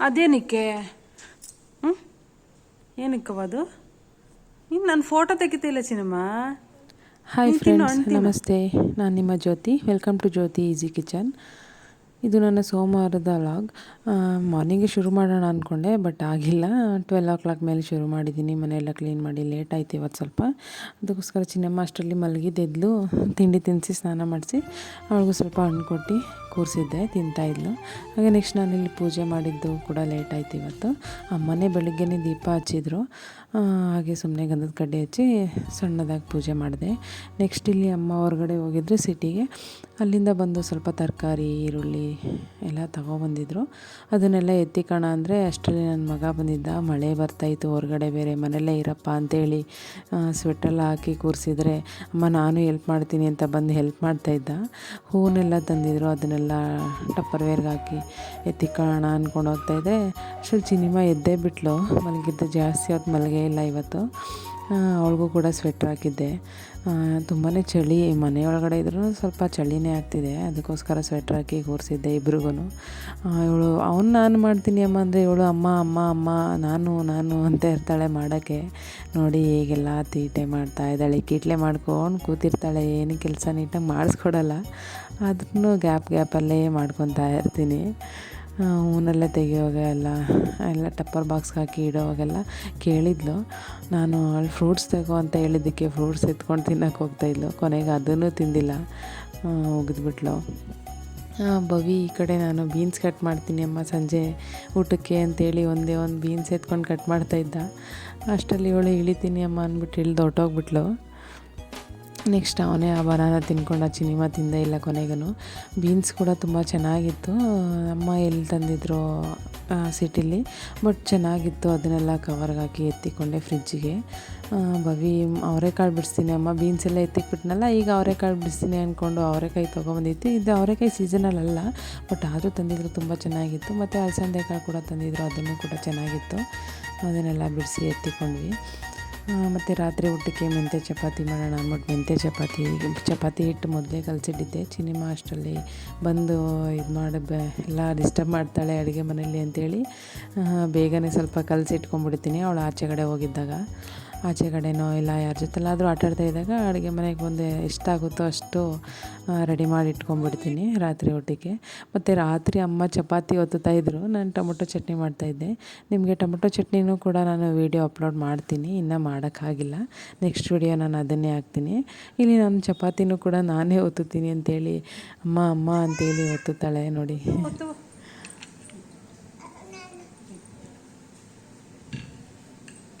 ಅದೇನಕ್ಕೆ ಹ್ಞೂ ಏನಕ್ಕವ ಅದು ನೀನು ನನ್ನ ಫೋಟೋ ತೆಗಿತಿಲ್ಲ ಚಿನ್ನಮ್ಮ ಹಾಯ್ ನೀನ್ ತಿನ್ನು, ಫ್ರೆಂಡ್ಸ್ ಹಣ್ಣ್ ತಿನ್ನು. ನಮಸ್ತೆ ನಾನು ನಿಮ್ಮ Jyothi welcome to Jyothi Easy Kitchen ಇದು ನನ್ನ ಸೋಮವಾರದ ಲಾಗ್ ಮಾರ್ನಿಂಗೇ ಶುರು ಮಾಡೋಣ ಅಂದ್ಕೊಂಡೆ ಬಟ್ ಆಗಿಲ್ಲ. ಟ್ವೆಲ್ ಓ ಕ್ಲಾಕ್ ಮೇಲೆ ಶುರು ಮಾಡಿದ್ದೀನಿ. ಮನೆಯೆಲ್ಲ ಕ್ಲೀನ್ ಮಾಡಿ ಲೇಟ್ ಆಯ್ತು ಇವತ್ತು ಸ್ವಲ್ಪ. ಅದಕ್ಕೋಸ್ಕರ ಚಿನ್ನಮ್ಮ ಅಷ್ಟರಲ್ಲಿ ಮಲಗಿದ್ದೆದ್ಲು ತಿಂಡಿ ತಿನ್ನಿಸಿ ಸ್ನಾನ ಮಾಡಿಸಿ. ಅವಳಿಗೂ ಸ್ವಲ್ಪ ಹಣ್ಣು ಕೊಟ್ಟು ಕೂರಿಸಿದ್ದೆ ತಿಂತಾಯಿದ್ಲು ಹಾಗೆ ನೆಕ್ಸ್ಟ್ ನಾನು ಇಲ್ಲಿ ಪೂಜೆ ಮಾಡಿದ್ದು ಕೂಡ ಲೇಟ್ ಆಯ್ತು ಇವತ್ತು. ಅಮ್ಮನೇ ಬೆಳಗ್ಗೆನೇ ದೀಪ ಹಚ್ಚಿದ್ರು. ಹಾಗೆ ಸುಮ್ಮನೆ ಗಂಧದ ಕಡ್ಡಿ ಹಚ್ಚಿ ಸಣ್ಣದಾಗಿ ಪೂಜೆ ಮಾಡಿದೆ. ನೆಕ್ಸ್ಟ್ ಇಲ್ಲಿ ಅಮ್ಮ ಹೊರಗಡೆ ಹೋಗಿದ್ರು ಸಿಟಿಗೆ ಅಲ್ಲಿಂದ ಬಂದು ಸ್ವಲ್ಪ ತರಕಾರಿ, ಈರುಳ್ಳಿ ಎಲ್ಲ ತಗೊಬಂದಿದ್ರು. ಅದನ್ನೆಲ್ಲ ಎತ್ತಿಕೋಣ ಅಂದರೆ ಅಷ್ಟರಲ್ಲಿ ನನ್ನ ಮಗ ಬಂದಿದ್ದ. ಮಳೆ ಬರ್ತಾಯಿತ್ತು, ಹೊರಗಡೆ ಬೇರೆ ಮನೆಯಲ್ಲೇ ಇರಪ್ಪ ಅಂತೇಳಿ ಸ್ವೆಟ್ರೆಲ್ಲ ಹಾಕಿ ಕೂರಿಸಿದ್ರೆ, ಅಮ್ಮ, ನಾನು ಹೆಲ್ಪ್ ಮಾಡ್ತೀನಿ ಅಂತ ಬಂದು ಹೆಲ್ಪ್ ಮಾಡ್ತಾಯಿದ್ದ. ಹೂವನ್ನೆಲ್ಲ ತಂದಿದ್ರು, ಅದನ್ನೆಲ್ಲ ಟಪ್ಪರ್ ವೇರ್ಗೆ ಹಾಕಿ ಎತ್ತಿಕೋಣ ಅಂದ್ಕೊಂಡು ಹೋಗ್ತಾಯಿದ್ದೆ ಅಷ್ಟರಲ್ಲಿ ಸಿನಿಮಾ ಎದ್ದೇ ಬಿಟ್ಲು. ಮಲಗಿದ್ದು ಜಾಸ್ತಿ ಹೊತ್ತು ಮಲಗೇ ಇಲ್ಲ ಇವತ್ತು. ಅವಳಿಗೂ ಕೂಡ ಸ್ವೆಟ್ರ್ ಹಾಕಿದ್ದೆ. ತುಂಬಾ ಚಳಿ ಮನೆಯೊಳಗಡೆ ಇದ್ರೂ ಸ್ವಲ್ಪ ಚಳಿನೇ ಆಗ್ತಿದೆ. ಅದಕ್ಕೋಸ್ಕರ ಸ್ವೆಟ್ರ್ ಹಾಕಿ ಕೂರಿಸಿದ್ದೆ ಇಬ್ರಿಗೂ ಇವಳು, ಅವ್ನು ನಾನು ಮಾಡ್ತೀನಿ ಅಮ್ಮ ಅಂದರೆ ಇವಳು ಅಮ್ಮ ಅಮ್ಮ ಅಮ್ಮ, ನಾನು ನಾನು ಅಂತ ಇರ್ತಾಳೆ ಮಾಡೋಕ್ಕೆ. ನೋಡಿ ಹೀಗೆಲ್ಲ ತೀಟೆ ಮಾಡ್ತಾ ಇದ್ದಾಳೆ. ಕೀಟ್ಲೆ ಮಾಡ್ಕೊಂಡು ಕೂತಿರ್ತಾಳೆ. ಏನು ಕೆಲಸ ನೀಟಾಗಿ ಮಾಡಿಸ್ಕೊಡಲ್ಲ. ಅದನ್ನು ಗ್ಯಾಪ್ ಗ್ಯಾಪಲ್ಲೇ ಮಾಡ್ಕೊತಾ ಇರ್ತೀನಿ. ಹೂನೆಲ್ಲ ತೆಗೆಯೋವಾಗ ಎಲ್ಲ ಎಲ್ಲ ಟಪ್ಪರ್ ಬಾಕ್ಸ್ಗೆ ಹಾಕಿ ಇಡೋವಾಗೆಲ್ಲ ಕೇಳಿದ್ಲು. ನಾನು ಅಲ್ಲಿ ಫ್ರೂಟ್ಸ್ ತೆಗೋ ಅಂತ ಹೇಳಿದ್ದಕ್ಕೆ ಫ್ರೂಟ್ಸ್ ಎತ್ಕೊಂಡು ತಿನ್ನೋಕೆ ಹೋಗ್ತಾಯಿದ್ಲು ಕೊನೆಗೆ ಅದನ್ನು ತಿಂದಿಲ್ಲ. ಒಗೆದ್ಬಿಟ್ಲು ಬವಿ ಈ ಕಡೆ ನಾನು ಬೀನ್ಸ್ ಕಟ್ ಮಾಡ್ತೀನಿ ಅಮ್ಮ. ಸಂಜೆ ಊಟಕ್ಕೆ ಅಂತೇಳಿ ಒಂದೇ ಒಂದು ಬೀನ್ಸ್ ಎತ್ಕೊಂಡು ಕಟ್ ಮಾಡ್ತಾಯಿದ್ದ ಅಷ್ಟರಲ್ಲಿ ಇವಳು ಇಳಿತೀನಿ ಅಮ್ಮ ಅಂದ್ಬಿಟ್ಟು ಇಳಿದು ಹೊರ್ಟೋಗ್ಬಿಟ್ಲು. ನೆಕ್ಸ್ಟ್ ಅವನೇ ಆ ಬನಾನ ತಿನ್ಕೊಂಡು ಆ ಚಿನಿಮ ತಿಂದ ಇಲ್ಲ ಕೊನೆಗೂ ಬೀನ್ಸ್ ಕೂಡ ತುಂಬ ಚೆನ್ನಾಗಿತ್ತು. ಅಮ್ಮ ಎಲ್ಲಿ ತಂದಿದ್ರು ಸಿಟಿಲಿ. ಬಟ್ ಚೆನ್ನಾಗಿತ್ತು. ಅದನ್ನೆಲ್ಲ ಕವರ್ಗೆ ಹಾಕಿ ಎತ್ತಿಕೊಂಡೆ ಫ್ರಿಜ್ಜಿಗೆ ಬವಿ ಅವರೆಕಾಳು ಬಿಡಿಸ್ತೀನಿ ಅಮ್ಮ. ಬೀನ್ಸ್ ಎಲ್ಲ ಎತ್ತಿಕ್ಬಿಟ್ನಲ್ಲ ಈಗ ಅವರೆಕಾಳು ಬಿಡಿಸ್ತೀನಿ ಅಂದ್ಕೊಂಡು ಅವರೆಕಾಯಿ ತೊಗೊಂಬಂದಿತ್ತು. ಇದು ಅವರೆಕಾಯಿ ಸೀಸನಲ್ ಅಲ್ಲ ಬಟ್ ಆದರೂ ತಂದಿದ್ರು ತುಂಬ ಚೆನ್ನಾಗಿತ್ತು. ಮತ್ತು ಅಲಸಂದೆಕಾಳು ಕೂಡ ತಂದಿದ್ರು, ಅದನ್ನು ಕೂಡ ಚೆನ್ನಾಗಿತ್ತು. ಅದನ್ನೆಲ್ಲ ಬಿಡಿಸಿ ಎತ್ತಿಕೊಂಡ್ವಿ. ಮತ್ತು ರಾತ್ರಿ ಊಟಕ್ಕೆ ಮೆಂತ್ಯ ಚಪಾತಿ ಮಾಡೋಣ. ಅಂದ್ಬಿಟ್ಟು ಮೆಂತ್ಯ ಚಪಾತಿ ಚಪಾತಿ ಹಿಟ್ಟು ಮೊದಲೇ ಕಲಸಿಟ್ಟಿದ್ದೆ. ಸಿನಿಮಾ ಅಷ್ಟರಲ್ಲಿ ಬಂದು ಇದು ಮಾಡಿ ಬ, ಎಲ್ಲ ಡಿಸ್ಟರ್ಬ್ ಮಾಡ್ತಾಳೆ ಅಡುಗೆ ಮನೇಲಿ ಅಂತೇಳಿ ಬೇಗನೆ ಸ್ವಲ್ಪ ಕಲಸಿಟ್ಕೊಂಡ್ಬಿಡ್ತೀನಿ. ಅವಳು ಆಚೆ ಕಡೆ ಹೋಗಿದ್ದಾಗ. ಆಚೆ ಕಡೆನೋ ಇಲ್ಲ ಯಾರ ಜೊತೆಲಾದರೂ ಆಟಾಡ್ತಾ ಇದ್ದಾಗ ಅಡುಗೆ ಮನೆಗೆ ಬಂದು ಎಷ್ಟಾಗುತ್ತೋ ಅಷ್ಟು ರೆಡಿ ಮಾಡಿ ಇಟ್ಕೊಂಡ್ಬಿಡ್ತೀನಿ ರಾತ್ರಿ ಊಟಕ್ಕೆ. ಮತ್ತು ರಾತ್ರಿ ಅಮ್ಮ ಚಪಾತಿ ಒತ್ತುತ್ತಾ ಇದ್ದರು ನಾನು ಟೊಮೊಟೊ ಚಟ್ನಿ ಮಾಡ್ತಾಯಿದ್ದೆ ನಿಮಗೆ ಟೊಮೊಟೊ ಚಟ್ನಿನೂ ಕೂಡ ನಾನು ವೀಡಿಯೋ ಅಪ್ಲೋಡ್ ಮಾಡ್ತೀನಿ. ಇನ್ನೂ ಮಾಡೋಕ್ಕಾಗಿಲ್ಲ. ನೆಕ್ಸ್ಟ್ ವೀಡಿಯೋ ನಾನು ಅದನ್ನೇ ಹಾಕ್ತೀನಿ. ಇಲ್ಲಿ ನಾನು ಚಪಾತಿನೂ ಕೂಡ ನಾನೇ ಒತ್ತುತ್ತೀನಿ ಅಂತೇಳಿ, ಅಮ್ಮ ಅಮ್ಮ ಅಂತೇಳಿ ಒತ್ತುತ್ತಾಳೆ ನೋಡಿ.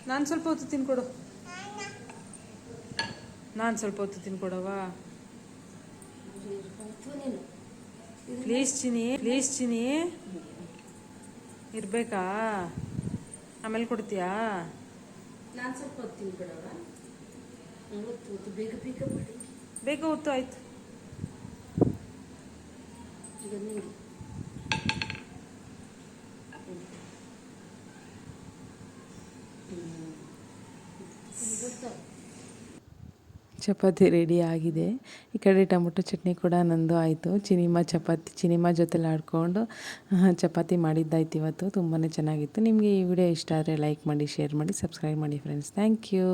ನಾನು ಸ್ವಲ್ಪ ಹೊತ್ತು ತಿನ್ಕೊಡು. ನಾನು ಸ್ವಲ್ಪ ಹೊತ್ತು ತಿನ್ಕೊಡವಾ ಪ್ಲೀಸ್ ಚಿನಿ ಪ್ಲೀಸ್ ಚಿನಿ ಇರಬೇಕಾ? ಆಮೇಲೆ ಕೊಡ್ತೀಯಾ? ನಾನು ಸ್ವಲ್ಪ ಹೊತ್ತು ಬೇಗ ಬೇಗ ಮಾಡಿ. ಬೇಗ ಹೊತ್ತು ಆಯ್ತು. ಈಗ ನಿಂಗೆ. ಚಪಾತಿ ರೆಡಿ ಆಗಿದೆ. ಈ ಕಡೆ ಟೊಮೊಟೊ ಚಟ್ನಿ ಕೂಡ ನಂದು ಆಯಿತು. ಚಿನಿಮಾ ಚಪಾತಿ, ಚಿನಿಮಾ ಜೊತೆಲಿ ಆಡ್ಕೊಂಡು ಚಪಾತಿ ಮಾಡಿದ್ದಾಯ್ತು ಇವತ್ತು. ತುಂಬಾ ಚೆನ್ನಾಗಿತ್ತು. ನಿಮಗೆ ಈ ವಿಡಿಯೋ ಇಷ್ಟ ಆದರೆ ಲೈಕ್ ಮಾಡಿ, ಶೇರ್ ಮಾಡಿ, ಸಬ್ಸ್ಕ್ರೈಬ್ ಮಾಡಿ ಫ್ರೆಂಡ್ಸ್ ಥ್ಯಾಂಕ್ ಯು